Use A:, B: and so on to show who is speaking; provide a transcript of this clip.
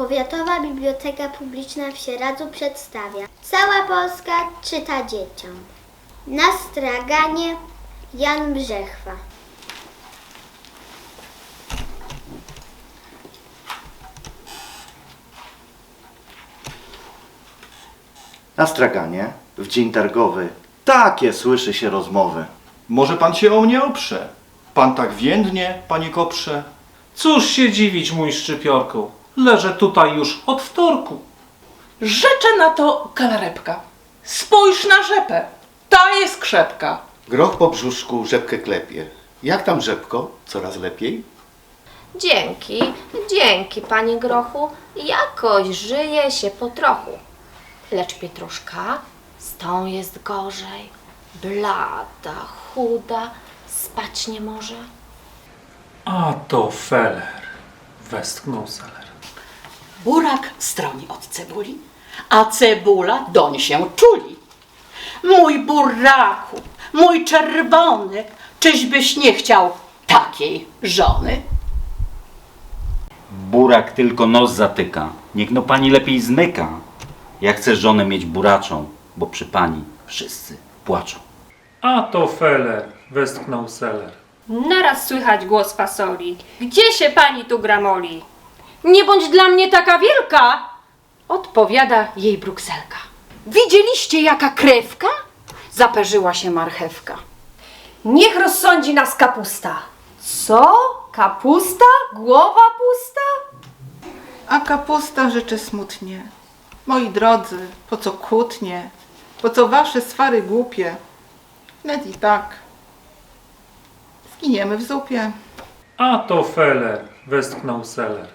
A: Powiatowa Biblioteka Publiczna w Sieradzu przedstawia Cała Polska czyta dzieciom. Na straganie Jan Brzechwa.
B: Na straganie, w dzień targowy, takie słyszy się rozmowy.
C: Może pan się o mnie oprze? Pan tak więdnie, panie koprze.
D: Cóż się dziwić, mój szczypiorku. Leżę tutaj już od wtorku.
E: Rzecze na to kalarepka. Spójrz na rzepę. Ta jest krzepka.
F: Groch po brzuszku rzepkę klepie. Jak tam rzepko? Coraz lepiej?
G: Dzięki, dzięki, panie Grochu. Jakoś żyje się po trochu. Lecz Pietruszka z tą jest gorzej. Blada, chuda, spać nie może.
D: A to feller, westchnął seller.
E: Burak stroni od cebuli, a cebula doń się czuli. Mój buraku, mój czerwony, czyżbyś nie chciał takiej żony?
H: Burak tylko nos zatyka. Niech no pani lepiej zmyka. Ja chcę żonę mieć buraczą, bo przy pani wszyscy płaczą.
D: A to feller, westchnął seller.
I: Naraz słychać głos fasoli. Gdzie się pani tu gramoli? Nie bądź dla mnie taka wielka!
J: Odpowiada jej brukselka. Widzieliście jaka krewka? Zaperzyła się marchewka.
I: Niech rozsądzi nas kapusta. Co? Kapusta? Głowa pusta?
K: A kapusta rzeczy smutnie. Moi drodzy, po co kłótnie? Po co wasze swary głupie? Wnet i tak. Zginiemy w zupie.
D: A to feller, westchnął seller.